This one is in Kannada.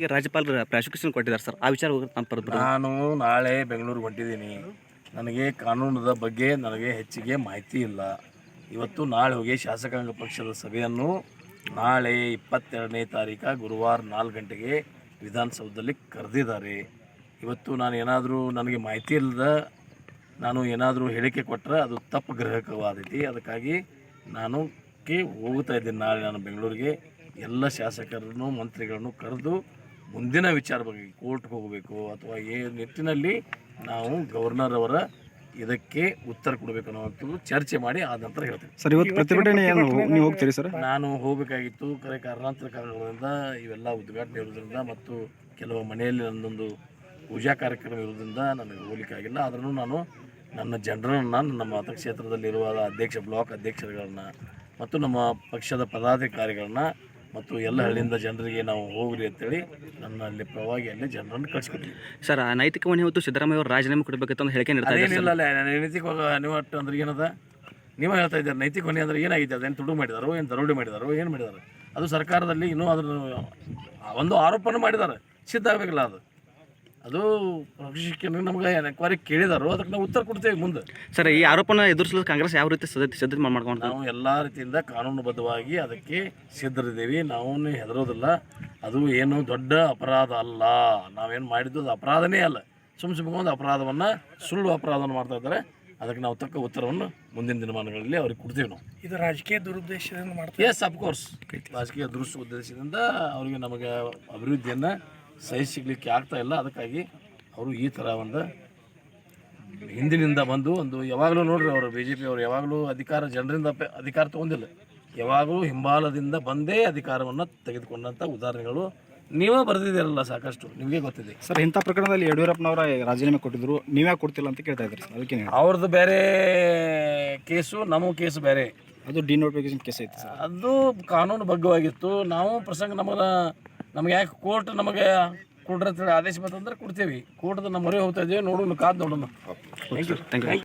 ಈಗ ರಾಜ್ಯಪಾಲರು ಪ್ರಾಸಿಕ್ಯೂಷನ್ ಕೊಟ್ಟಿದ್ದಾರೆ ಸರ್. ಆ ವಿಚಾರ ನಾನು ನಾಳೆ ಬೆಂಗಳೂರಿಗೆ ಹೊಂಟಿದ್ದೀನಿ ನನಗೆ ಕಾನೂನದ ಬಗ್ಗೆ ನನಗೆ ಹೆಚ್ಚಿಗೆ ಮಾಹಿತಿ ಇಲ್ಲ. ಇವತ್ತು ನಾಳೆ ಹೋಗಿ ಶಾಸಕಾಂಗ ಪಕ್ಷದ ಸಭೆಯನ್ನು ನಾಳೆ ಇಪ್ಪತ್ತೆರಡನೇ ತಾರೀಕು ಗುರುವಾರ ನಾಲ್ಕು ಗಂಟೆಗೆ ವಿಧಾನಸೌಧದಲ್ಲಿ ಕರೆದಿದ್ದಾರೆ. ಇವತ್ತು ನಾನು ಏನಾದರೂ ನನಗೆ ಮಾಹಿತಿ ಇಲ್ಲದ ನಾನು ಏನಾದರೂ ಹೇಳಿಕೆ ಕೊಟ್ಟರೆ ಅದು ತಪ್ಪು ಗ್ರಹಕವಾದೈತಿ. ಅದಕ್ಕಾಗಿ ನಾನು ಹೋಗ್ತಾ ಇದ್ದೀನಿ ನಾಳೆ ನಾನು ಬೆಂಗಳೂರಿಗೆ. ಎಲ್ಲ ಶಾಸಕರನ್ನು, ಮಂತ್ರಿಗಳನ್ನು ಕರೆದು ಮುಂದಿನ ವಿಚಾರ ಬಗ್ಗೆ ಕೋರ್ಟ್ಗೆ ಹೋಗಬೇಕು ಅಥವಾ ಏ ನಿಟ್ಟಿನಲ್ಲಿ ನಾವು ಗವರ್ನರ್ ಅವರ ಇದಕ್ಕೆ ಉತ್ತರ ಕೊಡಬೇಕು ಅನ್ನೋದು ಚರ್ಚೆ ಮಾಡಿ ಆದ ನಂತರ ಹೇಳ್ತೀನಿ. ಸರ್ ಇವತ್ತು ಪ್ರತಿಭಟನೆ ನೀವು ಹೋಗ್ತೀರಿ ಸರ್? ನಾನು ಹೋಗಬೇಕಾಗಿತ್ತು ಕರೆ ಕಾರಣಾಂತರ ಕಾರಣಗಳಿಂದ ಇವೆಲ್ಲ ಉದ್ಘಾಟನೆ ಇರೋದ್ರಿಂದ ಮತ್ತು ಕೆಲವು ಮನೆಯಲ್ಲಿ ನನ್ನೊಂದು ಪೂಜಾ ಕಾರ್ಯಕ್ರಮ ಇರೋದ್ರಿಂದ ನನಗೆ ಹೋಗ್ಲಿಕ್ಕಾಗಿಲ್ಲ ಆದ್ರೂ ನಾನು ನನ್ನ ಜನರನ್ನು ನಮ್ಮ ಮತಕ್ಷೇತ್ರದಲ್ಲಿರುವ ಅಧ್ಯಕ್ಷ ಬ್ಲಾಕ್ ಅಧ್ಯಕ್ಷರುಗಳನ್ನ ಮತ್ತು ನಮ್ಮ ಪಕ್ಷದ ಪದಾಧಿಕಾರಿಗಳನ್ನ ಮತ್ತು ಎಲ್ಲ ಹಳ್ಳಿಯಿಂದ ಜನರಿಗೆ ನಾವು ಹೋಗ್ರಿ ಅಂತೇಳಿ ನನ್ನ ಅಲ್ಲಿ ಪ್ರವಾಗಿ ಅಲ್ಲಿ ಜನರನ್ನು ಕಳಿಸ್ಕೊಟ್ಟಿದ್ವಿ. ಸರ್ ಆ ನೈತಿಕ ಹೊಣೆ ಹೊತ್ತು ಸಿದ್ದರಾಮಯ್ಯ ಅವರು ರಾಜೀನಾಮೆ ಕೊಡಬೇಕಿತ್ತು ಅಂತ ಹೇಳಿಕೆ ನೀಡ್ತಾ ಇದ್ದಾರೆ ಅದೇನಿಲ್ಲ ಅಲ್ಲ ನೈತಿಕ ನೀವು ಒಟ್ಟು ಅಂದ್ರೆ ಏನದ? ನೀವೇ ಹೇಳ್ತಾ ಇದ್ದಾರೆ ನೈತಿಕ ಹೊಣೆ ಅಂದ್ರೆ ಏನಾಗಿದೆ? ಅದೇನು ತುಡು ಮಾಡಿದಾರೋ ಏನು ದರೋಡೆ ಮಾಡಿದಾರೋ ಏನು ಮಾಡಿದಾರೆ? ಅದು ಸರ್ಕಾರದಲ್ಲಿ ಇನ್ನೂ ಅದ್ರ ಒಂದು ಆರೋಪನೂ ಮಾಡಿದ್ದಾರೆ. ಸಿದ್ಧ ಆಗಬೇಕಲ್ಲ ಅದು. ಅದು ಪ್ರಶ್ನೆ ನಮ್ಗೆ ಎನ್ಕ್ವೈರಿ ಕೇಳಿದಾರೋ. ಅದಕ್ಕೆ ನಾವು ಉತ್ತರ ಕೊಡ್ತೇವೆ ಮುಂದೆ. ಸರ್ ಈ ಆರೋಪನ ಎದುರಿಸಲು ಕಾಂಗ್ರೆಸ್ ಯಾವ ರೀತಿ ಸದ್ಯ ಸಿದ್ಧ ಮಾಡ್ಕೊಂಡು ನಾವು ಎಲ್ಲ ರೀತಿಯಿಂದ ಕಾನೂನುಬದ್ಧವಾಗಿ ಅದಕ್ಕೆ ಸಿದ್ಧರಿದ್ದೀವಿ. ನಾವು ಹೆದರೋದಿಲ್ಲ. ಅದು ಏನು ದೊಡ್ಡ ಅಪರಾಧ ಅಲ್ಲ. ನಾವೇನು ಮಾಡಿದ್ದು ಅದು ಅಪರಾಧನೇ ಅಲ್ಲ. ಸುಮ್ ಸುಮ್ಮನೆ ಒಂದು ಅಪರಾಧವನ್ನು ಸುಳ್ಳು ಅಪರಾಧವನ್ನು ಮಾಡ್ತಾ ಇದ್ದಾರೆ. ಅದಕ್ಕೆ ನಾವು ತಕ್ಕ ಉತ್ತರವನ್ನು ಮುಂದಿನ ದಿನಮಾನಗಳಲ್ಲಿ ಅವ್ರಿಗೆ ಕೊಡ್ತೀವಿ ನಾವು. ಇದು ರಾಜಕೀಯ ದುರುದ್ದೇಶದಿಂದ ಮಾಡ್ತೀವಿ ಎಸ್ ಅಫ್ಕೋರ್ಸ್ ರಾಜಕೀಯ ದುರುಸ್ ಉದ್ದೇಶದಿಂದ ಅವರಿಗೆ ನಮಗೆ ಅಭಿವೃದ್ಧಿಯನ್ನು ಸಹಿಸಿಗ್ಲಿಕ್ಕೆ ಆಗ್ತಾ ಇಲ್ಲ. ಅದಕ್ಕಾಗಿ ಅವರು ಈ ಥರ ಒಂದು ಹಿಂದಿನಿಂದ ಬಂದು ಒಂದು ಯಾವಾಗಲೂ ನೋಡ್ರಿ ಅವರು ಬಿ ಜೆ ಪಿ ಅವರು ಯಾವಾಗಲೂ ಅಧಿಕಾರ ಜನರಿಂದ ಅಧಿಕಾರ ತಗೊಂಡಿಲ್ಲ. ಯಾವಾಗಲೂ ಹಿಂಬಾಲದಿಂದ ಬಂದೇ ಅಧಿಕಾರವನ್ನು ತೆಗೆದುಕೊಂಡಂಥ ಉದಾಹರಣೆಗಳು ನೀವೇ ಬರೆದಿದ್ದೀರಲ್ಲ ಸಾಕಷ್ಟು. ನಿಮಗೆ ಗೊತ್ತಿದೆ. ಸರ್ ಇಂಥ ಪ್ರಕರಣದಲ್ಲಿ ಯಡಿಯೂರಪ್ಪನವರ ರಾಜೀನಾಮೆ ಕೊಟ್ಟಿದ್ರು. ನೀವೇ ಕೊಡ್ತಿಲ್ಲ ಅಂತ ಕೇಳ್ತಾ ಇದ್ದಾರೆ ಸರ್ ಅದಕ್ಕೆ ಅವ್ರದ್ದು ಬೇರೆ ಕೇಸು ನಮ್ಮ ಕೇಸು ಬೇರೆ. ಅದು ಡಿನೋಟಿಫಿಕೇಶನ್ ಕೇಸ್ ಐತೆ ಸರ್. ಅದು ಕಾನೂನು ಬಗ್ಗವಾಗಿತ್ತು. ನಾವು ಪ್ರಸಂಗ ನಮಗೆ ನಮಗೆ ಯಾಕೆ ಕೋರ್ಟ್ ನಮಗೆ ಕೊಡ್ರಿ ಅಂತೇಳಿ ಆದೇಶ ಬಂತಂದ್ರೆ ಕೊಡ್ತೀವಿ. ಕೋರ್ಟ್ ನಮ್ಮ ಮೊರೆ ಹೋಗ್ತಾ ಇದ್ದೀವಿ ನೋಡೋಣ, ಕಾದು ನೋಡೋಣ.